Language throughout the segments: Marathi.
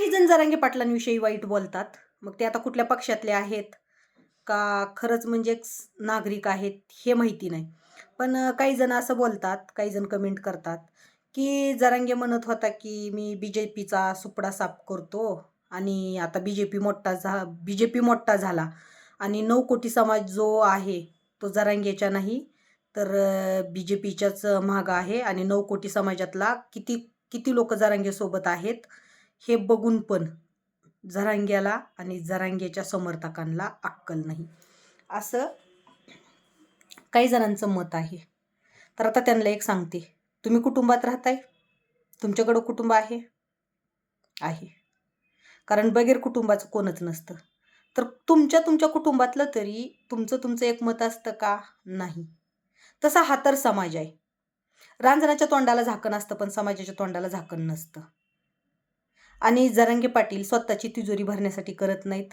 काही जण जरांगे पाटलांविषयी वाईट बोलतात. मग ते आता कुठल्या पक्षातले आहेत? का खरंच म्हणजे नागरिक आहेत हे माहिती नाही. पण काही जण असं बोलतात काही जण कमेंट करतात की जरांगे म्हणत होता की मी बी जे पीचा सुपडा साफ करतो आणि आता बी जे पी मोठा झा बी जे पी मोठा झाला आणि नऊ कोटी समाज जो आहे तो जरांगेच्या नाही तर बी जे पीच्याच महाग आहे आणि नऊ कोटी समाजातला किती किती लोक जरांगेसोबत आहेत हे बघून पण जरांग्याला आणि झरांग्याच्या समर्थकांना अक्कल नाही. असं काही जणांचं मत आहे. तर आता त्यांना एक सांगते. तुम्ही कुटुंबात राहताय? तुमच्याकडं कुटुंब आहे? आहे. कारण बगैर कुटुंबाचं कोणच नसतं. तर तुमच्या तुमच्या कुटुंबातलं तरी तुमचं तुमचं एक मत असतं का? नाही. तसा हा तर समाज आहे. रांजणाच्या तोंडाला झाकण असतं पण समाजाच्या तोंडाला झाकण नसतं. आणि जरांगे पाटील स्वतःची तिजोरी भरण्यासाठी करत नाहीत.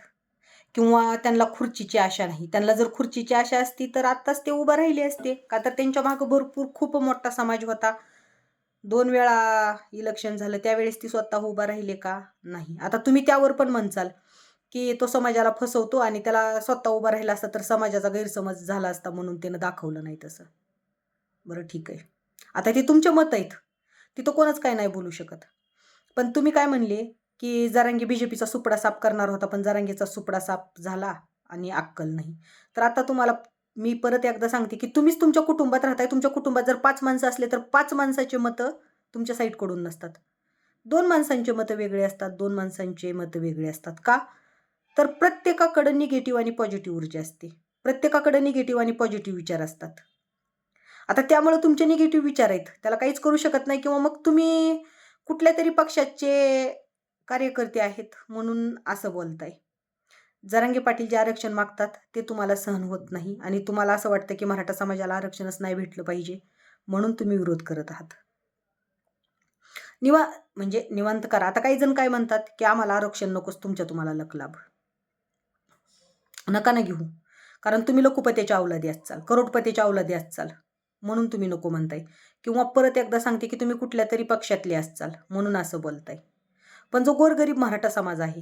किंवा त्यांना खुर्चीची आशा नाही. त्यांना जर खुर्चीची आशा असती तर आत्ताच ते उभं राहिले असते. का तर त्यांच्या मागं भरपूर खूप मोठा समाज होता. दोन वेळा इलेक्शन झालं त्यावेळेस ती स्वतः उभा राहिले का? नाही. आता तुम्ही त्यावर पण म्हणचाल की तो समाजाला फसवतो आणि त्याला स्वतः उभा राहिला असता तर समाजाचा गैरसमज झाला असता म्हणून त्यानं दाखवलं नाही तसं. बरं ठीक आहे. आता ते तुमचे मत आहेत. तिथं कोणच काय नाही बोलू शकत. पण तुम्ही काय म्हणले की जारांगी बी जे पीचा सुपडा साफ करणार होता पण जरांगेचा सुपडा साफ झाला आणि अक्कल नाही. तर आता तुम्हाला मी परत एकदा सांगते की तुम्हीच तुमच्या कुटुंबात राहताय. तुमच्या कुटुंबात जर पाच माणसं असले तर पाच माणसाचे मतं तुमच्या साईडकडून नसतात. दोन माणसांचे मतं वेगळे असतात दोन माणसांचे मतं वेगळे असतात का? तर प्रत्येकाकडं निगेटिव्ह आणि पॉझिटिव्ह ऊर्जा असते. प्रत्येकाकडं निगेटिव्ह आणि पॉझिटिव्ह विचार असतात. आता त्यामुळे तुमचे निगेटिव्ह विचार आहेत. त्याला काहीच करू शकत नाही किंवा मग तुम्ही कुठल्या तरी पक्षाचे कार्यकर्ते आहेत म्हणून असं बोलताय. जरांगे पाटील जे आरक्षण मागतात ते तुम्हाला सहन होत नाही आणि तुम्हाला असं वाटतं की मराठा समाजाला आरक्षणच नाही भेटलं पाहिजे म्हणून तुम्ही विरोध करत आहात. निवा म्हणजे निवांत करा. आता काही जण काय म्हणतात की आम्हाला आरक्षण नकोच तुमच्या तुम्हाला लकलाभ. नका ना घेऊ. कारण तुम्ही लोकपतीच्या अवलादी चाल करोडपतीच्या अवलादी चाल म्हणून तुम्ही नको म्हणताय. किंवा परत एकदा सांगते की तुम्ही कुठल्या तरी पक्षातले असचाल म्हणून असं बोलताय. पण जो गोरगरीब मराठा समाज आहे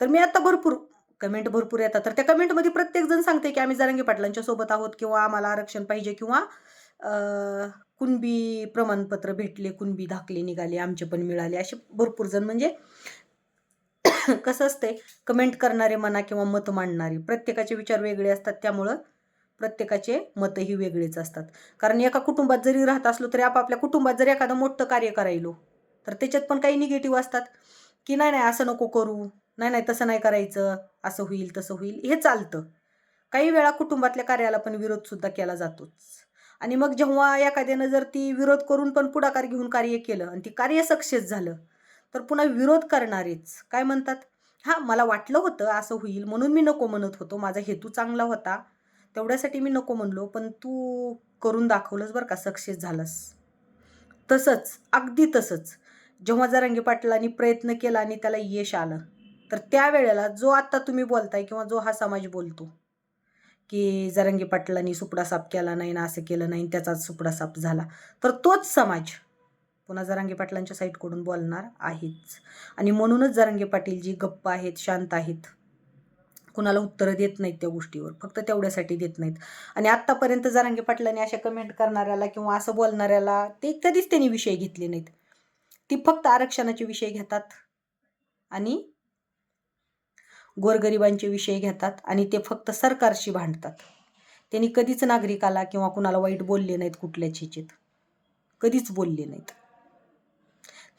तर मी आता भरपूर कमेंट भरपूर येतात. तर त्या कमेंटमध्ये प्रत्येक जण सांगते की आम्ही जारंगी पाटलांच्या सोबत आहोत किंवा आम्हाला आरक्षण पाहिजे किंवा कुणबी प्रमाणपत्र भेटले कुणबी दाखले निघाले आमचे पण मिळाले असे भरपूर जण म्हणजे कसं असतंय कमेंट करणारे म्हणा किंवा मत मांडणारे प्रत्येकाचे विचार वेगळे असतात. त्यामुळं प्रत्येकाचे मतही वेगळेच असतात. कारण एका कुटुंबात जरी राहत असलो तरी आपापल्या कुटुंबात जर एखादं मोठं कार्य करायलो तर त्याच्यात पण काही निगेटिव्ह असतात. की नाही नाही असं नको करू नाही नाही तसं नाही करायचं असं होईल तसं होईल हे चालतं. काही वेळा कुटुंबातल्या कार्याला पण विरोधसुद्धा केला जातोच. आणि मग जेव्हा एखाद्यानं जर ती विरोध करून पण पुढाकार घेऊन कार्य केलं आणि ती कार्य सक्सेस झालं तर पुन्हा विरोध करणारेच काय म्हणतात? हां मला वाटलं होतं असं होईल म्हणून मी नको म्हणत होतो माझा हेतू चांगला होता तेवढ्यासाठी मी नको म्हणलो पण तू करून दाखवलंस बरं का सक्सेस झालंस. तसंच अगदी तसंच. जेव्हा जरांगे पाटलांनी प्रयत्न केला आणि त्याला यश आलं तर त्यावेळेला जो आत्ता तुम्ही बोलताय किंवा जो हा समाज बोलतो की जरंगी पाटलांनी सुपडा साप केला नाही ना असं केलं नाही त्याचाच सुपडा साप झाला तर तोच समाज पुन्हा जरांगे पाटलांच्या साईडकडून बोलणार आहेच. आणि म्हणूनच जरांगे पाटील जी गप्प आहेत शांत आहेत कुणाला उत्तरं देत नाहीत त्या गोष्टीवर फक्त तेवढ्यासाठी देत नाहीत. आणि आत्तापर्यंत जरांगे पाटलांनी अशा कमेंट करणाऱ्याला किंवा असं बोलणाऱ्याला ते कधीच त्यांनी विषय घेतले नाहीत. ती फक्त आरक्षणाचे विषय घेतात आणि गोरगरिबांचे विषय घेतात आणि ते फक्त सरकारशी भांडतात. त्यांनी कधीच नागरिकाला किंवा कुणाला वाईट बोलले नाहीत कुठल्याच ह्याचेत कधीच बोलले नाहीत.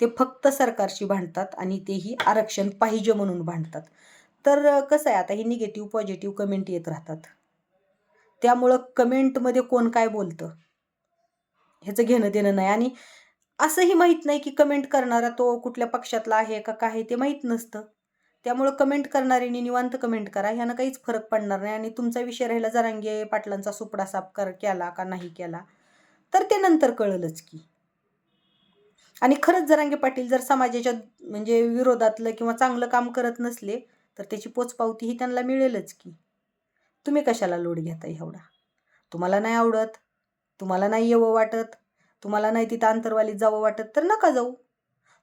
ते फक्त सरकारशी भांडतात आणि तेही आरक्षण पाहिजे म्हणून भांडतात. तर कसं आहे आता ही निगेटिव्ह पॉझिटिव्ह कमेंट येत राहतात. त्यामुळं कमेंटमध्ये कोण काय बोलतं? ह्याचं घेणं देणं नाही. आणि असंही माहीत नाही की कमेंट करणारा तो कुठल्या पक्षातला आहे का काय ते माहीत नसतं. त्यामुळं कमेंट करणाऱ्यांनी निवांत कमेंट करा. ह्यानं काहीच फरक पडणार नाही. आणि तुमचा विषय राहिला जरांगे पाटलांचा सुपडा साफ कर केला का नाही केला तर ते नंतर कळलंच की. आणि खरंच जरांगे पाटील जर समाजाच्या म्हणजे विरोधातलं किंवा चांगलं काम करत नसले तर त्याची पोचपावती ही त्यांना मिळेलच की. तुम्ही कशाला लोड घेताय एवढा? तुम्हाला नाही आवडत? तुम्हाला नाही येवं वाटत? तुम्हाला नाही तिथं अंतरवालीत जावं वाटत? तर नका जाऊ.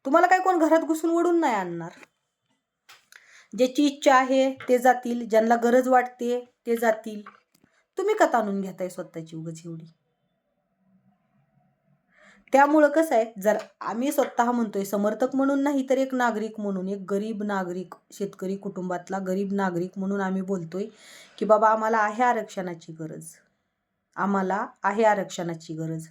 तुम्हाला काय कोण घरात घुसून ओढून नाही आणणार? ज्याची इच्छा आहे ते जातील. ज्यांना गरज वाटते ते जातील. तुम्ही का ताणून घेताय स्वतःची उगच एवढी. त्यामुळं कसं आहे जर आम्ही स्वतः म्हणतोय समर्थक म्हणून नाही तर एक नागरिक म्हणून एक गरीब नागरिक शेतकरी कुटुंबातला गरीब नागरिक म्हणून आम्ही बोलतोय की बाबा आम्हाला आहे आरक्षणाची गरज. आम्हाला आहे आरक्षणाची गरज.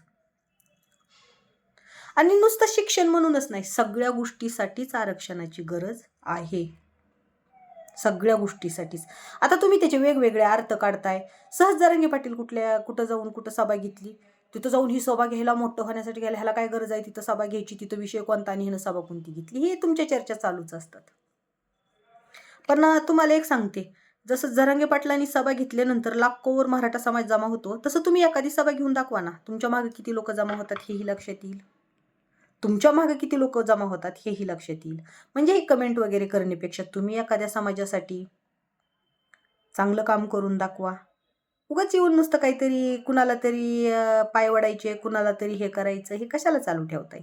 आणि नुसतं शिक्षण म्हणूनच नाही सगळ्या गोष्टीसाठीच आरक्षणाची गरज आहे. सगळ्या गोष्टीसाठीच. आता तुम्ही त्याचे वेगवेगळे अर्थ काढताय. सहज जरंगे पाटील कुठल्या कुठं जाऊन कुठं सभा घेतली? तिथं जाऊन ही सभा घ्यायला मोठं होण्यासाठी घ्यायला ह्याला काय गरज आहे? तिथं सभा घ्यायची तिथं विषय कोणता आणि हिनं सभा कोणती घेतली? हे तुमच्या चर्चा चालूच असतात. पण तुम्हाला एक सांगते. जसं जरांगे पाटलांनी सभा घेतल्यानंतर लाखोवर मराठा समाज जमा होतो तसं तुम्ही एखादी सभा घेऊन दाखवा ना. तुमच्या मागे किती लोक जमा होतात हेही लक्षात येईल. तुमच्या मागे किती लोक जमा होतात हेही लक्षात येईल. म्हणजे हे कमेंट वगैरे करण्यापेक्षा तुम्ही एखाद्या समाजासाठी चांगलं काम करून दाखवा. उगाच येऊन नुसतं काहीतरी कुणाला तरी पाय वडायचे कुणाला तरी हे करायचं हे कशाला चालू ठेवताय?